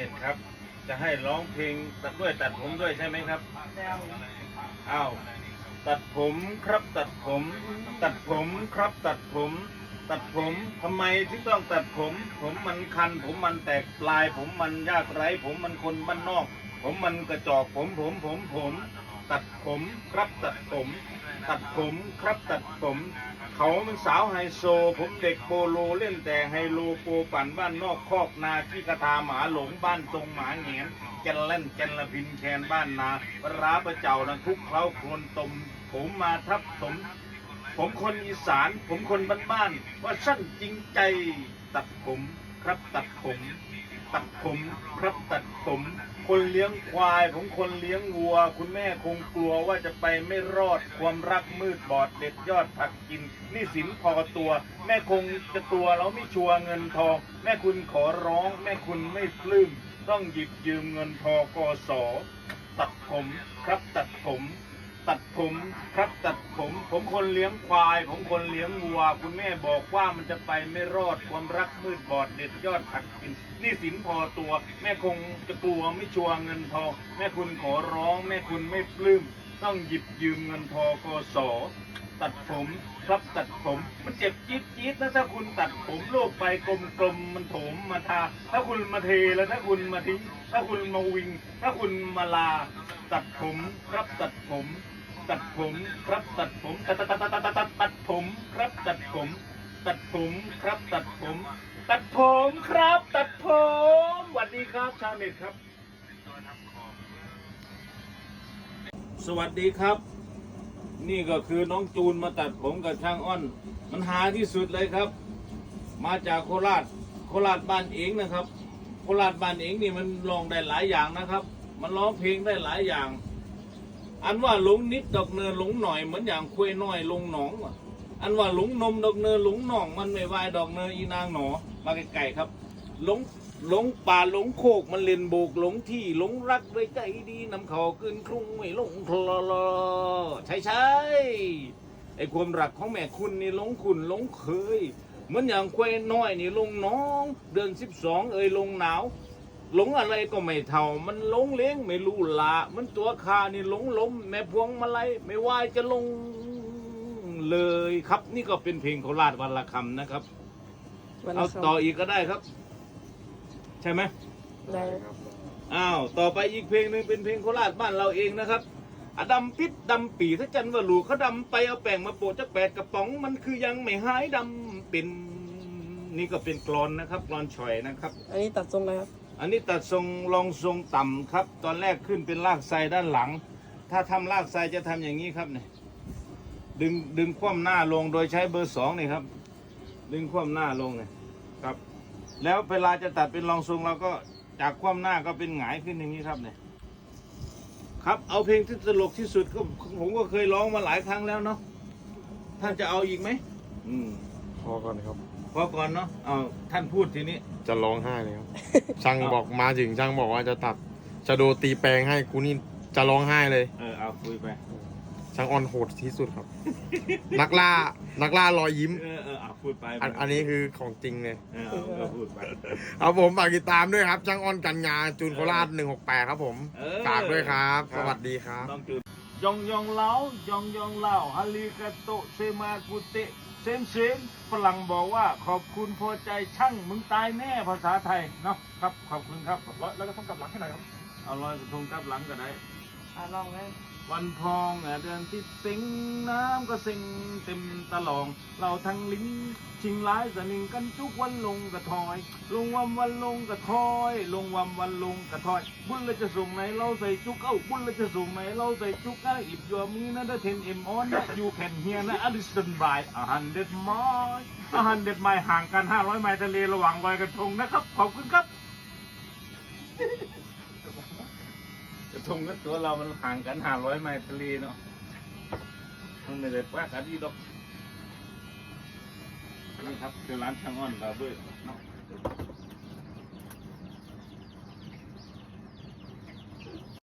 เน็ตครับ จะให้ร้องเพลงตัดด้วยตัดผมด้วยใช่ไหมครับอ้าวตัดผมครับตัดผม ตัดผมครับตัดผม ตัดผมทำไมถึงต้องตัดผม ผมมันคัน ผมมันแตกปลาย ผมมันยากไร้ ผมมันคนบ้านนอก ผมมันกระจอกผมผมผมผม ตัดผมครับตัดผม ตัดผมครับตัดผม เขาเป็นสาวไฮโซ ผมเด็กโปโลเล่นแต่ไฮโลโปปั่นบ้านนอกคอกนาที่กระทาหมาหลงบ้านทรงหมาเหงียนแกนเล่นแกนละพินแคนบ้านนาปลาร้าประเจ้านะทุกเคล้าโคลนตม ผมมาทับถมผมคนอีสาน ผมคนบ้านๆว่าสั้นจริงใจ ตัดผม ครับตัดผม ตัดผม ครับตัดผม คนเลี้ยงควาย ผมคนเลี้ยงวัว คุณแม่คงกลัวว่าจะไปไม่รอดความรักมืดบอดเด็ดยอดผักกินนี่สินพอตัว แม่คงจะตัวเราไม่ชัวเงินทอง แม่คุณขอร้อง แม่คุณไม่ปลื้มต้องหยิบยืมเงินทอกอสตัดผมครับตัดผม ตัดผมครับตัดผม ผมคนเลี้ยงควาย ผมคนเลี้ยงวัว คุณแม่บอกว่ามันจะไปไม่รอดความรักมืดบอดเด็ดยอดผักกินนี่สินพอตัว แม่คงจะกลัวไม่ชัวเงินทองแม่คุณขอร้องแม่คุณไม่ปลื้ม ต้องหยิบยืมเงินทอกสตัดผมครับตัดผมมันเจ็บจี๊ดจี๊ดนะถ้าคุณตัดผมโลกไปกลมๆมันโถมมาทา ถ้าคุณมาเทแล้วถ้าคุณมาทิ้ง ถ้าคุณมาวิง ถ้าคุณมาลา ตัดผมครับตัดผม ตัดผมครับตัดผมตัดตัดตัดตัดตัดตัดตัดผมครับตัดผม ตัดผมครับตัดผม ตัดผมครับ ตัดผมสวัสดีครับชาวเน็ตครับ สวัสดีครับ นี่ก็คือน้องจูนมาตัดผมกับช่างอ้อน มันหาที่สุดเลยครับ มาจากโคราช โคราชบ้านเองนะครับ โคราชบ้านเองนี่มันรองได้หลายอย่างนะครับ มันร้องเพลงได้หลายอย่าง อันว่าหลงนิดดอกเนินหลงหน่อยเหมือนอย่างคุยน้อยลงหนองอันว่าหลงนมดอกเนินหลงหนอง มันไม่วายดอกเนินอีนางหนอมาไกลๆครับหลง หลงป่าหลงโคกมันเล่นโบกหลงที่หลงรักด้วยใจดีนำเขาขึ้นครุ่งไม่หลงคลอลอใช่ใช่ไอ้ความรักของแม่คุณนี่หลงคุณหลงเคย เหมือนอย่างควยน้อยนี่ลงน้อง เดือนสิบสองเอ่ยลงหนาวหลงอะไรก็ไม่เท่า มันหลงเลี้ยงไม่รู้ละมันตัวคานี่หลงล้มแม่พวงมาลัยไม่ว่าจะลงเลยครับ นี่ก็เป็นเพลงโคราชวันละคำนะครับ เอาต่ออีกก็ได้ครับ ใช่ไหมได้อ้าวต่อไปอีกเพลงหนึ่งเป็นเพลงโคราชบ้านเราเองนะครับอะดำปิดดำปีถ้าจันว่าลูกเขาดำไปเอาแป้งมาโปะจักแปดกระป๋องมันคือยังไม่หายดำเป็นนี่ก็เป็นกรอนนะครับกรอนฉ่อยนะครับ อันนี้ตัดทรงอะไรครับ อันนี้ตัดทรงรองทรงต่ำครับ ตอนแรกขึ้นเป็นลากไซด้านหลัง ถ้าทำลากไซจะทำอย่างนี้ครับเนี่ยดึงดึงคว่ำหน้าลงโดยใช้เบอร์สองนี่ครับ ดึงคว่ำหน้าลงเนี่ยครับ แล้วเวลาจะตัดเป็นรองทรงเราก็จากคว่ำหน้าก็เป็นหงายขึ้นอย่างนี้ครับเนี่ยครับเอาเพลงที่ตลกที่สุดก็ผมก็เคยร้องมาหลายครั้งแล้วเนาะท่านจะเอาอีกไหมอืมพอก่อนครับ พอก่อนเนาะเอาท่านพูดทีนี้ จะร้องไห้เลยครับ ช่างบอกมาถึงช่างบอกว่าจะตัดจะโดตีแปลงให้กูนี่จะร้องไห้เลย เออเอาคุยไปช่างออนโหดที่สุดครับ นักล่า นักล่ารอยยิ้ม เออเออเอาพูดไปอันอันนี้คือของจริงเลย เออเอาเอาพูดไปเอาผมฝากติดตามด้วยครับช่างออนกันงาจูนโคราช168 ครับผมเออ ฝากด้วยครับครัสบวัสดีครับ ต้องจุดยองยองเล้ายองยองเล่าฮาริกาโตเซมากุเตะเซมเซมฝรั่งบอกว่าขอบคุณพอใจช่างมึงตายแน่ภาษาไทยเนาะครับขอบคุณครับ แล้วก็ต้องกลับหลังให้หน่อยครับ เอาลอยกระทงกลับหลังก็ได้ อ่าลองเลยวันพองอะเดือนที่สิงน้ำก็สิงเต็มตะลอง เราทั้งลิ้นชิงร้ายสนิงกันทุกวันลงกระทอย ลงวันวันลงกระทอย ลงวันวันลงกระทอย บุญเราจะส่งไหนเราใส่จุกเอ้าบุญเราจะส่งไหนเราใส่จุกอะอิบยัวมีนะเดเทนเอ็มออนนะยูแคนเฮียนะอลิสันบายอาหันเด็ดไม้อาหันเด็ดไม้ห่างกันห้าร้อยไมล์ทะเลระหว่างลอยกระทงนะครับขอบคุณครับ กระ ทงกับตัวเรามันห่างกันห้าร้อยไมล์ทะเลเนาะมันไม่ได้ว่ากันดีดอกนี่ครับคือร้านช่างอ้อนเราด้วยเนาะ